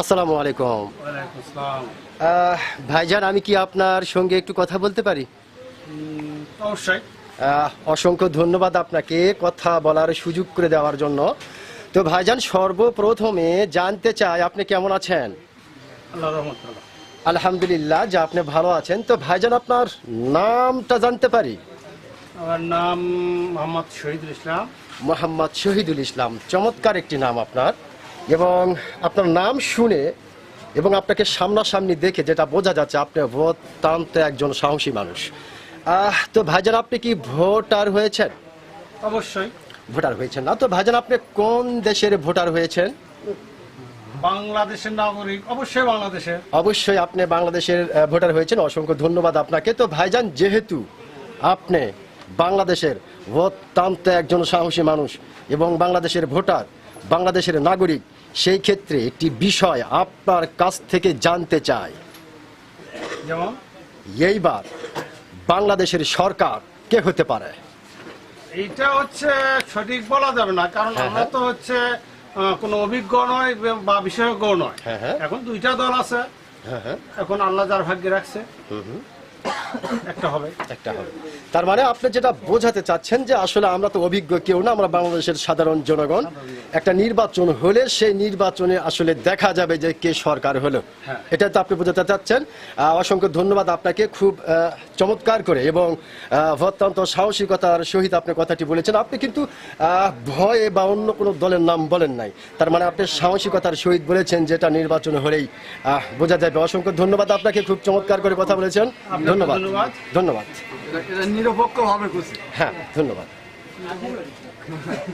আসসালামু আলাইকুম। ভাইজান, আমি কি আপনার সঙ্গে একটু কথা বলতে পারি? অবশ্যই অসংখ্য ধন্যবাদ আপনাকে কথা বলার সুযোগ করে দেওয়ার জন্য। তো ভাইজান, সর্বপ্রথমে জানতে চাই, আপনি কেমন আছেন? আল্লাহ আলহামদুলিল্লাহ যে আপনি ভালো আছেন। তো ভাইজান আপনার নামটা জানতে পারি? আমার নাম মোহাম্মদ শহীদুল ইসলাম। মোহাম্মদ শহীদুল ইসলাম। চমৎকার একটি নাম আপনার। এবং আপনার নাম শুনে এবং আপনাকে সামনাসামনি দেখে যেটা বোঝা যাচ্ছে আপনি ভোট টানতে একজন সাহসী মানুষ। আহ, তো ভাইজান আপনি কি ভোটার হয়েছেন? অবশ্যই। ভোটার হয়েছেন না। তো ভাইজান আপনি কোন দেশের ভোটার হয়েছেন? বাংলাদেশের নাগরিক অবশ্যই বাংলাদেশের। অবশ্যই আপনি বাংলাদেশের ভোটার হয়েছেন। অসংখ্য ধন্যবাদ আপনাকে। তো ভাইজান যেহেতু আপনি বাংলাদেশের টানতে একজন সাহসী মানুষ এবং বাংলাদেশের ভোটার বাংলাদেশের নাগরিক সেই ক্ষেত্রে একটি বিষয় আপনার কাছ থেকে জানতে চাই। যেমন? এইবার বাংলাদেশের সরকার কে হতে পারে? এটা হচ্ছে সঠিক বলা যাবে না কারণ হ্যাঁ, আমরা হ্যাঁ। তো হচ্ছে কোনো অভিজ্ঞ নয় বা বিশেষজ্ঞ নয়। হ্যাঁ, হ্যাঁ। এখন দুইটা দল আছে। হ্যাঁ হ্যাঁ। এখন আল্লাহ যার ভাগ্যে রাখছে। একটা হবে। একটা হবে। তার মানে আপনি যেটা বোঝাতে চাচ্ছেন যে আসলে আমরা তো অভিজ্ঞ কেউ না আমরা বাংলাদেশের সাধারণ জনগণ। একটা নির্বাচন হলে সেই নির্বাচনে আসলে দেখা যাবে যে কে সরকার হলো। হ্যাঁ। এটা তো আপনি বোঝাতে চাচ্ছেন। অসংখ্য ধন্যবাদ আপনাকে। খুব চমৎকার করে এবং অত্যন্ত সাহসিকতার সহিত আপনি কথাটি বলেছেন। আপনি কিন্তু ভয়ে বা অন্য কোনো দলের নাম বলেন নাই। তার মানে আপনি সাহসিকতার সহিত বলেছেন যেটা নির্বাচন হলেই বোঝা যাবে। অসংখ্য ধন্যবাদ আপনাকে। খুব চমৎকার করে কথা বলেছেন। ধন্যবাদ। ধন্যবাদ। ধন্যবাদ। এটা নিরপেক্ষ ভাবে করছে। হ্যাঁ ধন্যবাদ।